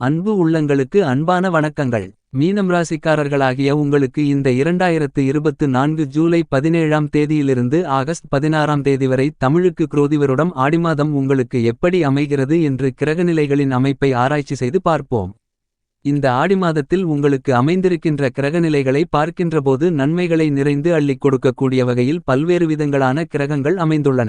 அன்பு உள்ளங்களுக்கு அன்பான வணக்கங்கள். மீனம் ராசிக்காரர்களாகிய உங்களுக்கு இந்த இரண்டாயிரத்து இருபத்து நான்கு ஜூலை பதினேழாம் தேதியிலிருந்து ஆகஸ்ட் பதினாறாம் தேதி வரை தமிழுக்கு குரோதிவருடம் ஆடிமாதம் உங்களுக்கு எப்படி அமைகிறது என்று கிரகநிலைகளின் அமைப்பை ஆராய்ச்சி செய்து பார்ப்போம். இந்த ஆடி மாதத்தில் உங்களுக்கு அமைந்திருக்கின்ற கிரகநிலைகளை பார்க்கின்றபோது நன்மைகளை நிறைந்து அள்ளிக் கொடுக்கக்கூடிய வகையில் பல்வேறு விதங்களான கிரகங்கள் அமைந்துள்ளன.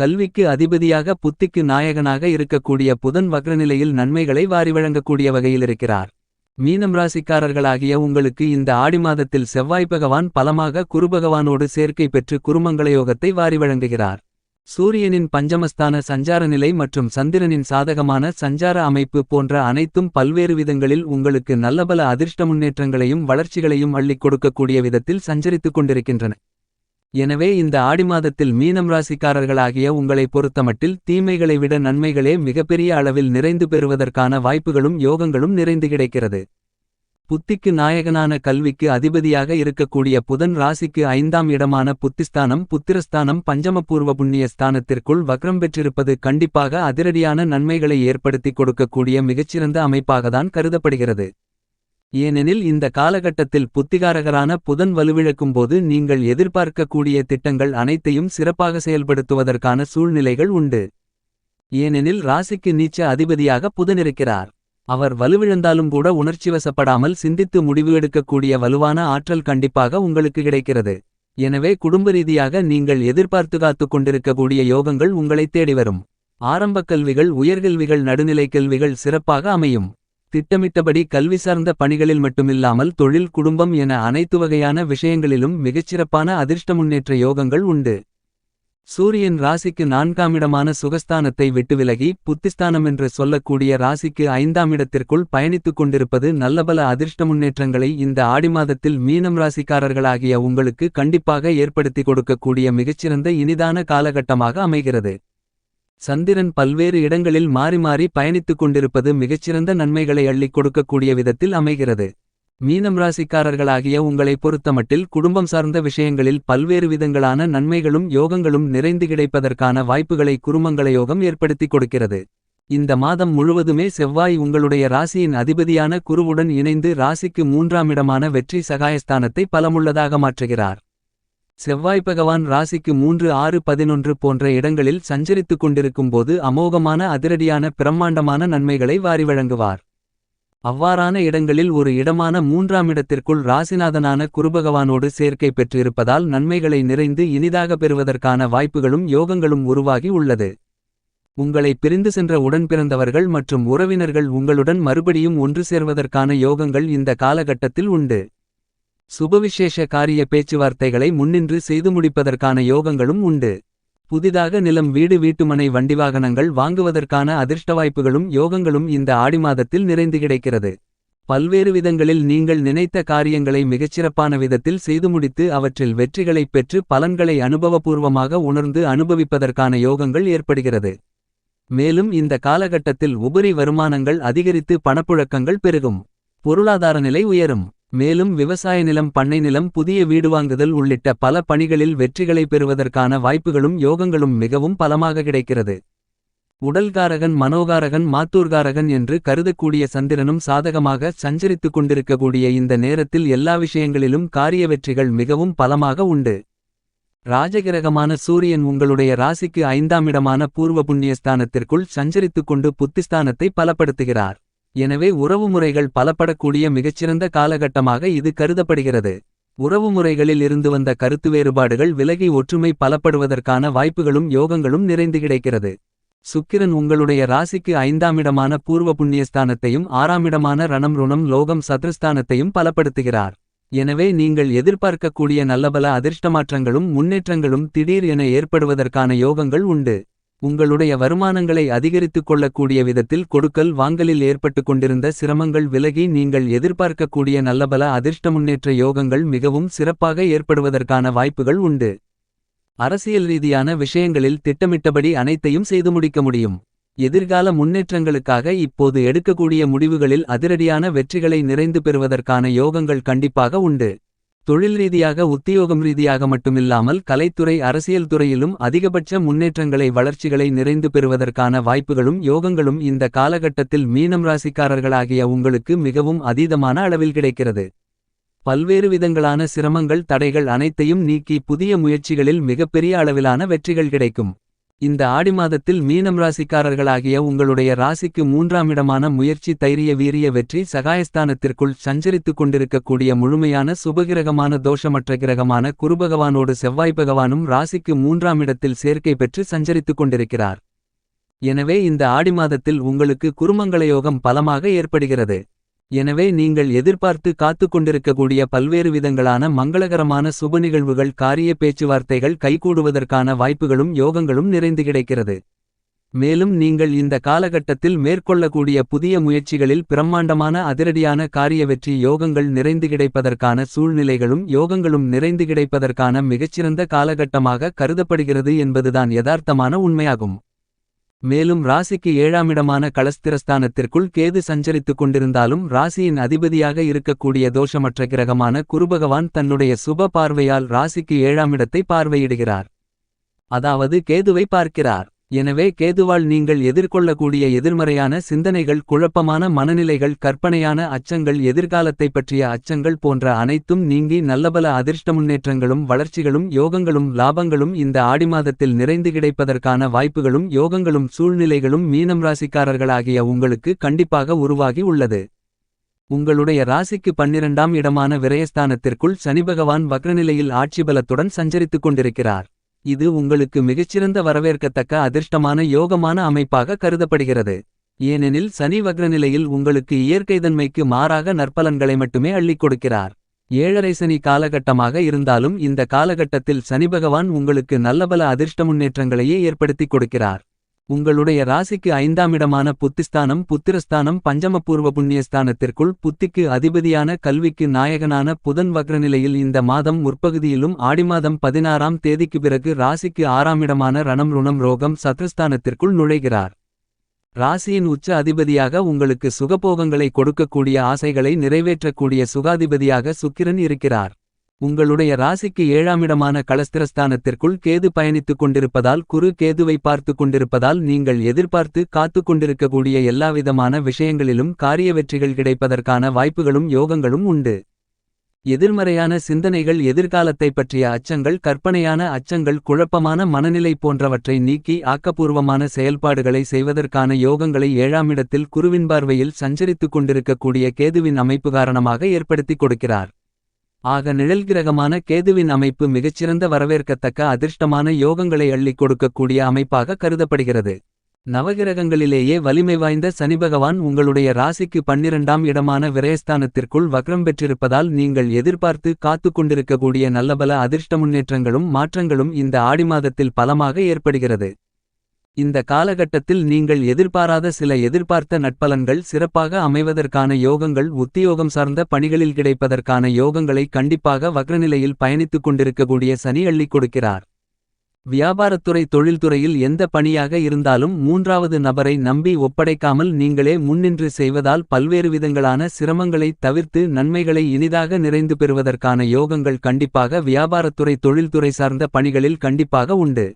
கல்விக்கு அதிபதியாக புத்திக்கு நாயகனாக இருக்கக்கூடிய புதன் வக்ரநிலையில் நன்மைகளை வாரி வழங்கக்கூடிய வகையில் இருக்கிறார். மீனம் ராசிக்காரர்களாகிய உங்களுக்கு இந்த ஆடி மாதத்தில் செவ்வாய் பகவான் பலமாக குருபகவானோடு சேர்க்கை பெற்று குருமங்களயோகத்தை வாரி வழங்குகிறார். சூரியனின் பஞ்சமஸ்தான சஞ்சார நிலை மற்றும் சந்திரனின் சாதகமான சஞ்சார அமைப்பு போன்ற அனைத்தும் பல்வேறு விதங்களில் உங்களுக்கு நல்லபல அதிர்ஷ்ட முன்னேற்றங்களையும் வளர்ச்சிகளையும் அள்ளிக் கொடுக்கக்கூடிய விதத்தில் சஞ்சரித்துக் கொண்டிருக்கின்றன. எனவே இந்த ஆடி மாதத்தில் மீனம் ராசிக்காரர்களாகிய உங்களை பொறுத்தமட்டில் தீமைகளை விட நன்மைகளே மிகப்பெரிய அளவில் நிறைந்து பெறுவதற்கான வாய்ப்புகளும் யோகங்களும் நிறைந்து கிடைக்கிறது. புத்திக்கு நாயகனான கல்விக்கு அதிபதியாக இருக்கக்கூடிய புதன் ராசிக்கு ஐந்தாம் இடமான புத்திஸ்தானம் புத்திரஸ்தானம் பஞ்சமபூர்வ புண்ணிய ஸ்தானத்திற்குள் வக்ரம் பெற்றிருப்பது கண்டிப்பாக அதிரடியான நன்மைகளை ஏற்படுத்திக் கொடுக்கக்கூடிய மிகச்சிறந்த அமைப்பாகத்தான் கருதப்படுகிறது. ஏனெனில் இந்த காலகட்டத்தில் புத்திகாரகரான புதன் வலுவிழக்கும் போது நீங்கள் எதிர்பார்க்கக்கூடிய திட்டங்கள் அனைத்தையும் சிறப்பாக செயல்படுத்துவதற்கான சூழ்நிலைகள் உண்டு. ஏனெனில் ராசிக்கு நீச்ச அதிபதியாக புதன் இருக்கிறார் அவர் வலுவிழந்தாலும் கூட உணர்ச்சிவசப்படாமல் சிந்தித்து முடிவு எடுக்கக்கூடிய வலுவான ஆற்றல் கண்டிப்பாக உங்களுக்கு கிடைக்கிறது. எனவே குடும்ப ரீதியாக நீங்கள் எதிர்பார்த்து காத்துக் கொண்டிருக்கக்கூடிய யோகங்கள் உங்களை தேடி வரும். ஆரம்பக் கல்விகள் உயர்கல்விகள் நடுநிலைக் கல்விகள் சிறப்பாக அமையும். திட்டமிட்டபடி கல்வி சார்ந்த பணிகளில் மட்டுமில்லாமல் தொழில் குடும்பம் என அனைத்து வகையான விஷயங்களிலும் மிகச்சிறப்பான அதிர்ஷ்ட முன்னேற்ற யோகங்கள் உண்டு. சூரியன் ராசிக்கு நான்காமிடமான சுகஸ்தானத்தை விட்டு விலகி புத்திஸ்தானம் என்று சொல்லக்கூடிய ராசிக்கு ஐந்தாம் இடத்திற்குள் பயணித்துக் கொண்டிருப்பது நல்லபல அதிர்ஷ்ட முன்னேற்றங்களை இந்த ஆடி மாதத்தில் மீனம் ராசிக்காரர்களாகிய உங்களுக்கு கண்டிப்பாக ஏற்படுத்தி கொடுக்கக்கூடிய மிகச்சிறந்த இனிதான காலகட்டமாக அமைகிறது. சந்திரன் பல்வேறு இடங்களில் மாறி மாறி பயணித்துக் கொண்டிருப்பது மிகச்சிறந்த நன்மைகளை அள்ளிக் கொடுக்கக்கூடிய விதத்தில் அமைகிறது. மீனம் ராசிக்காரர்களாகிய உங்களை பொறுத்தமட்டில் குடும்பம் சார்ந்த விஷயங்களில் பல்வேறு விதங்களான நன்மைகளும் யோகங்களும் நிறைந்து கிடைப்பதற்கான வாய்ப்புகளை குருமங்கள யோகம் ஏற்படுத்திக் கொடுக்கிறது. இந்த மாதம் முழுவதுமே செவ்வாய் உங்களுடைய ராசியின் அதிபதியான குருவுடன் இணைந்து ராசிக்கு மூன்றாம் இடமான வெற்றி சகாயஸ்தானத்தை பலமுள்ளதாக மாற்றுகிறார். செவ்வாய் பகவான் ராசிக்கு மூன்று ஆறு பதினொன்று போன்ற இடங்களில் சஞ்சரித்துக் கொண்டிருக்கும்போது அமோகமான அதிரடியான பிரம்மாண்டமான நன்மைகளை வாரி வழங்குவார். அவ்வாறான இடங்களில் ஒரு இடமான மூன்றாம் இடத்திற்குள் ராசிநாதனான குருபகவானோடு சேர்க்கை பெற்றிருப்பதால் நன்மைகளை நிறைந்து இனிதாக பெறுவதற்கான வாய்ப்புகளும் யோகங்களும் உருவாகி உள்ளது. உங்களை பிரிந்து சென்ற உடன் பிறந்தவர்கள் மற்றும் உறவினர்கள் உங்களுடன் மறுபடியும் ஒன்று சேர்வதற்கான யோகங்கள் இந்த காலகட்டத்தில் உண்டு. சுபவிசேஷ காரிய பேச்சுவார்த்தைகளை முன்னின்று செய்து முடிப்பதற்கான யோகங்களும் உண்டு. புதிதாக நிலம் வீடு வீட்டுமனை வண்டி வாகனங்கள் வாங்குவதற்கான அதிர்ஷ்டவாய்ப்புகளும் யோகங்களும் இந்த ஆடி மாதத்தில் நிறைந்து கிடைக்கிறது. பல்வேறு விதங்களில் நீங்கள் நினைத்த காரியங்களை மிகச்சிறப்பான விதத்தில் செய்து முடித்து அவற்றில் வெற்றிகளைப் பெற்று பலன்களை அனுபவபூர்வமாக உணர்ந்து அனுபவிப்பதற்கான யோகங்கள் ஏற்படுகிறது. மேலும் இந்த காலகட்டத்தில் உபரி வருமானங்கள் அதிகரித்து பணப்புழக்கங்கள் பெருகும். பொருளாதார நிலை உயரும். மேலும் விவசாய நிலம் பண்ணை நிலம் புதிய வீடு வாங்குதல் உள்ளிட்ட பல பணிகளில் வெற்றிகளை பெறுவதற்கான வாய்ப்புகளும் யோகங்களும் மிகவும் பலமாக கிடைக்கிறது. உடல்காரகன் மனோகாரகன் மாத்தூர்காரகன் என்று கருதக்கூடிய சந்திரனும் சாதகமாக சஞ்சரித்துக் கொண்டிருக்கக்கூடிய இந்த நேரத்தில் எல்லா விஷயங்களிலும் காரிய வெற்றிகள் மிகவும் பலமாக உண்டு. ராஜகிரகமான சூரியன் உங்களுடைய ராசிக்கு ஐந்தாம் இடமான பூர்வ புண்ணியஸ்தானத்திற்குள் சஞ்சரித்துக் கொண்டு புத்திஸ்தானத்தை பலப்படுத்துகிறார். எனவே உறவுமுறைகள் பலப்படக்கூடிய மிகச்சிறந்த காலகட்டமாக இது கருதப்படுகிறது. உறவுமுறைகளில் இருந்து வந்த கருத்து வேறுபாடுகள் விலகி ஒற்றுமை பலப்படுவதற்கான வாய்ப்புகளும் யோகங்களும் நிறைந்து கிடைக்கிறது. சுக்கிரன் உங்களுடைய ராசிக்கு ஐந்தாமிடமான பூர்வ புண்ணியஸ்தானத்தையும் ஆறாமிடமான ரணம் ருணம் லோகம் சத்ருஸ்தானத்தையும் பலப்படுத்துகிறார். எனவே நீங்கள் எதிர்பார்க்கக்கூடிய நல்லபல அதிர்ஷ்டமாற்றங்களும் முன்னேற்றங்களும் திடீர் என ஏற்படுவதற்கான யோகங்கள் உண்டு. உங்களுடைய வருமானங்களை அதிகரித்துக் கொள்ளக்கூடிய விதத்தில் கொடுக்கல் வாங்கலில் ஏற்பட்டு கொண்டிருந்த சிரமங்கள் விலகி நீங்கள் எதிர்பார்க்கக்கூடிய நல்லபல அதிர்ஷ்ட முன்னேற்ற யோகங்கள் மிகவும் சிறப்பாக ஏற்படுவதற்கான வாய்ப்புகள் உண்டு. அரசியல் ரீதியான விஷயங்களில் திட்டமிட்டபடி அனைத்தையும் செய்து முடிக்க முடியும். எதிர்கால முன்னேற்றங்களுக்காக இப்போது எடுக்கக்கூடிய முடிவுகளில் அதிரடியான வெற்றிகளை நிறைந்து பெறுவதற்கான யோகங்கள் கண்டிப்பாக உண்டு. தொழில் ரீதியாக உத்தியோகம் ரீதியாக மட்டுமில்லாமல் கலைத்துறை அரசியல் துறையிலும் அதிகபட்ச முன்னேற்றங்களை வளர்ச்சிகளை நிறைந்து பெறுவதற்கான வாய்ப்புகளும் யோகங்களும் இந்த காலகட்டத்தில் மீனம் ராசிக்காரர்களாகிய உங்களுக்கு மிகவும் அதீதமான அளவில் கிடைக்கிறது. பல்வேறு விதங்களான சிரமங்கள் தடைகள் அனைத்தையும் நீக்கி புதிய முயற்சிகளில் மிகப்பெரிய அளவிலான வெற்றிகள் கிடைக்கும். இந்த ஆடி மாதத்தில் மீனம் ராசிக்காரர்களாகிய உங்களுடைய ராசிக்கு மூன்றாம் இடமான முயற்சி தைரிய வீரிய வெற்றி சகாயஸ்தானத்திற்குள் சஞ்சரித்துக் கொண்டிருக்கக்கூடிய முழுமையான சுபகிரகமான தோஷமற்ற கிரகமான குருபகவானோடு செவ்வாய் பகவானும் ராசிக்கு மூன்றாம் இடத்தில் சேர்க்கை பெற்று சஞ்சரித்துக் கொண்டிருக்கிறார். எனவே இந்த ஆடி மாதத்தில் உங்களுக்கு குருமங்கள யோகம் பலமாக ஏற்படுகிறது. எனவே நீங்கள் எதிர்பார்த்து காத்துக் கொண்டிருக்கக்கூடிய பல்வேறு விதங்களான மங்களகரமான சுப நிகழ்வுகள் காரிய பேச்சுவார்த்தைகள் கைகூடுவதற்கான வாய்ப்புகளும் யோகங்களும் நிறைந்து கிடைக்கிறது. மேலும் நீங்கள் இந்த காலகட்டத்தில் மேற்கொள்ளக்கூடிய புதிய முயற்சிகளில் பிரம்மாண்டமான அதிரடியான காரிய வெற்றி யோகங்கள் நிறைந்து கிடைப்பதற்கான சூழ்நிலைகளும் யோகங்களும் நிறைந்து கிடைப்பதற்கான மிகச்சிறந்த காலகட்டமாக கருதப்படுகிறது என்பதுதான் யதார்த்தமான உண்மையாகும். மேலும் ராசிக்கு ஏழாமிடமான களஸ்திரஸ்தானத்திற்குள் கேது சஞ்சரித்துக் கொண்டிருந்தாலும் ராசியின் அதிபதியாக இருக்கக்கூடிய தோஷமற்ற கிரகமான குருபகவான் தன்னுடைய சுப பார்வையால் ராசிக்கு ஏழாமிடத்தை பார்வையிடுகிறார். அதாவது கேதுவை பார்க்கிறார். எனவே கேதுவால் நீங்கள் எதிர்கொள்ளக்கூடிய எதிர்மறையான சிந்தனைகள் குழப்பமான மனநிலைகள் கற்பனையான அச்சங்கள் எதிர்காலத்தைப் பற்றிய அச்சங்கள் போன்ற அனைத்தும் நீங்கி நல்லபல அதிர்ஷ்ட முன்னேற்றங்களும் வளர்ச்சிகளும் யோகங்களும் லாபங்களும் இந்த ஆடி மாதத்தில் நிறைந்து கிடைப்பதற்கான வாய்ப்புகளும் யோகங்களும் சூழ்நிலைகளும் மீனம் ராசிக்காரர்களாகிய உங்களுக்கு கண்டிப்பாக உருவாகி உள்ளது. உங்களுடைய ராசிக்கு பன்னிரண்டாம் இடமான விரயஸ்தானத்திற்குள் சனிபகவான் வக்ரநிலையில் ஆட்சிபலத்துடன் சஞ்சரித்துக் கொண்டிருக்கிறார். இது உங்களுக்கு மிகச்சிறந்த வரவேற்கத்தக்க அதிர்ஷ்டமான யோகமான அமைப்பாக கருதப்படுகிறது. ஏனெனில் சனி வக்ரநிலையில் உங்களுக்கு இயற்கைதன்மைக்கு மாறாக நற்பலன்களை மட்டுமே அள்ளிக் கொடுக்கிறார். ஏழரை சனி காலகட்டமாக இருந்தாலும் இந்த காலகட்டத்தில் சனிபகவான் உங்களுக்கு நல்லபல அதிர்ஷ்ட முன்னேற்றங்களையே ஏற்படுத்திக் கொடுக்கிறார். உங்களுடைய ராசிக்கு ஐந்தாம் இடமான புத்திஸ்தானம் புத்திரஸ்தானம் பஞ்சமபூர்வ புண்ணியஸ்தானத்திற்குள் புத்திக்கு அதிபதியான கல்விக்கு நாயகனான புதன் வக்ரநிலையில் இந்த மாதம் முற்பகுதியிலும் ஆடிமாதம் பதினாறாம் தேதிக்கு பிறகு ராசிக்கு ஆறாம் இடமான ரணம் ருணம் ரோகம் சத்ருஸ்தானத்திற்குள் நுழைகிறார். ராசியின் உச்ச அதிபதியாக உங்களுக்கு சுகபோகங்களை கொடுக்கக்கூடிய ஆசைகளை நிறைவேற்றக்கூடிய சுகாதிபதியாக சுக்கிரன் இருக்கிறார். உங்களுடைய ராசிக்கு ஏழாமிடமான களஸ்திரஸ்தானத்திற்குள் கேது பயணித்துக் கொண்டிருப்பதால் குரு கேதுவை பார்த்து கொண்டிருப்பதால் நீங்கள் எதிர்பார்த்து காத்துக் கொண்டிருக்கக்கூடிய எல்லாவிதமான விஷயங்களிலும் காரிய வெற்றிகள் கிடைப்பதற்கான வாய்ப்புகளும் யோகங்களும் உண்டு. எதிர்மறையான சிந்தனைகள் எதிர்காலத்தைப் பற்றிய அச்சங்கள் கற்பனையான அச்சங்கள் குழப்பமான மனநிலை போன்றவற்றை நீக்கி ஆக்கப்பூர்வமான செயல்பாடுகளை செய்வதற்கான யோகங்களை ஏழாமிடத்தில் குருவின் பார்வையில் சஞ்சரித்துக் கொண்டிருக்கக்கூடிய கேதுவின் அமைப்பு காரணமாக ஏற்படுத்திக் கொடுக்கிறார். ஆக நிழல்கிரகமான கேதுவின் அமைப்பு மிகச்சிறந்த வரவேற்கத்தக்க அதிர்ஷ்டமான யோகங்களை அள்ளிக் கொடுக்கக்கூடிய அமைப்பாக கருதப்படுகிறது. நவகிரகங்களிலேயே வலிமை வாய்ந்த சனிபகவான் உங்களுடைய ராசிக்கு பன்னிரண்டாம் இடமான விரயஸ்தானத்திற்குள் வக்ரம் பெற்றிருப்பதால் நீங்கள் எதிர்பார்த்து காத்துக் கொண்டிருக்கக்கூடிய நல்லபல அதிர்ஷ்ட முன்னேற்றங்களும் மாற்றங்களும் இந்த ஆடி மாதத்தில் பலமாக ஏற்படுகிறது. இந்த காலகட்டத்தில் நீங்கள் எதிர்பாராத சில எதிர்பார்த்த நட்பலன்கள் சிறப்பாக அமைவதற்கான யோகங்கள் உத்தியோகம் சார்ந்த பணிகளில் கிடைப்பதற்கான யோகங்களை கண்டிப்பாக வக்ரநிலையில் பயணித்துக் கொண்டிருக்கக்கூடிய சனி அள்ளி கொடுக்கிறார். வியாபாரத்துறை தொழில்துறையில் எந்த பணியாக இருந்தாலும் மூன்றாவது நபரை நம்பி ஒப்படைக்காமல் நீங்களே முன்னின்று செய்வதால் பல்வேறு விதங்களான சிரமங்களை தவிர்த்து நன்மைகளை இனிதாக நிறைந்து பெறுவதற்கான யோகங்கள் கண்டிப்பாக வியாபாரத்துறை தொழில்துறை சார்ந்த பணிகளில் கண்டிப்பாக உண்டு.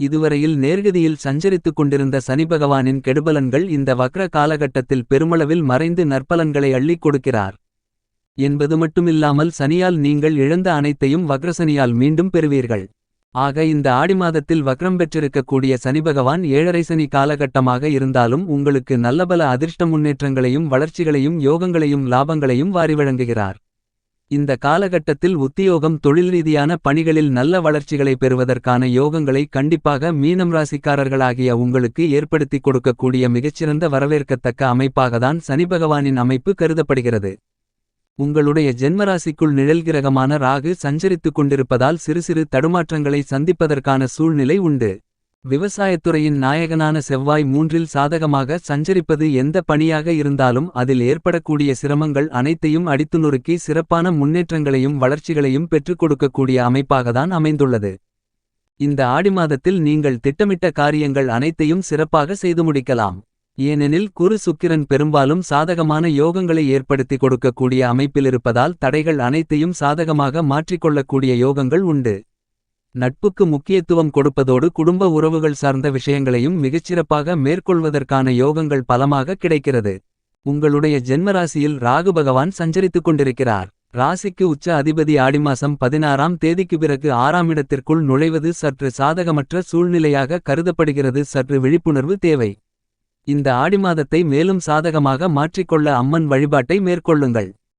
இதுவரையில் நேர்கதியில் சஞ்சரித்துக் கொண்டிருந்த சனிபகவானின் கெடுபலன்கள் இந்த வக்ர காலகட்டத்தில் பெருமளவில் மறைந்து நற்பலன்களை அள்ளிக் கொடுக்கிறார். என்பது மட்டுமில்லாமல் சனியால் நீங்கள் இழந்த அனைத்தையும் வக்ரசனியால் மீண்டும் பெறுவீர்கள். ஆக இந்த ஆடி மாதத்தில் வக்ரம் பெற்றிருக்கக்கூடிய சனிபகவான் ஏழரை சனி காலகட்டமாக இருந்தாலும் உங்களுக்கு நல்லபல அதிர்ஷ்ட முன்னேற்றங்களையும் வளர்ச்சிகளையும் யோகங்களையும் லாபங்களையும் வாரி வழங்குகிறார். இந்த காலகட்டத்தில் உத்தியோகம் தொழில்ரீதியான பணிகளில் நல்ல வளர்ச்சிகளை பெறுவதற்கான யோகங்களை கண்டிப்பாக மீனம் ராசிக்காரர்களாகிய உங்களுக்கு ஏற்படுத்திக் கொடுக்கக்கூடிய மிகச்சிறந்த வரவேற்கத்தக்க அமைப்பாகத்தான் சனிபகவானின் அமைப்பு கருதப்படுகிறது. உங்களுடைய ஜென்மராசிக்குள் நிழல்கிரகமான ராகு சஞ்சரித்துக் கொண்டிருப்பதால் சிறு சிறு தடுமாற்றங்களை சந்திப்பதற்கான சூழ்நிலை உண்டு. விவசாயத்துறையின் நாயகனான செவ்வாய் மூன்றில் சாதகமாக சஞ்சரிப்பது எந்த பணியாக இருந்தாலும் அதில் ஏற்படக்கூடிய சிரமங்கள் அனைத்தையும் அடித்து நொறுக்கி சிறப்பான முன்னேற்றங்களையும் வளர்ச்சிகளையும் பெற்றுக் கொடுக்கக்கூடிய அமைப்பாகத்தான் அமைந்துள்ளது இந்த ஆடி மாதத்தில் நீங்கள் திட்டமிட்ட காரியங்கள் அனைத்தையும் சிறப்பாக செய்து முடிக்கலாம் ஏனெனில் குரு சுக்கிரன் பெரும்பாலும் சாதகமான யோகங்களை ஏற்படுத்தி கொடுக்கக்கூடிய அமைப்பிலிருப்பதால் தடைகள் அனைத்தையும் சாதகமாக மாற்றிக்கொள்ளக்கூடிய யோகங்கள் உண்டு. நட்புக்கு முக்கியத்துவம் கொடுப்பதோடு குடும்ப உறவுகள் சார்ந்த விஷயங்களையும் மிகச்சிறப்பாக மேற்கொள்வதற்கான யோகங்கள் பலமாக கிடைக்கிறது. உங்களுடைய ஜென்மராசியில் ராகு பகவான் சஞ்சரித்துக் கொண்டிருக்கிறார். ராசிக்கு உச்ச அதிபதி ஆடி மாசம் பதினாறாம் தேதிக்கு பிறகு ஆறாம் இடத்திற்குள் நுழைவது சற்று சாதகமற்ற சூழ்நிலையாக கருதப்படுகிறது சற்று விழிப்புணர்வு தேவை. இந்த ஆடி மாதத்தை மேலும் சாதகமாக மாற்றிக்கொள்ள அம்மன் வழிபாட்டை மேற்கொள்ளுங்கள்.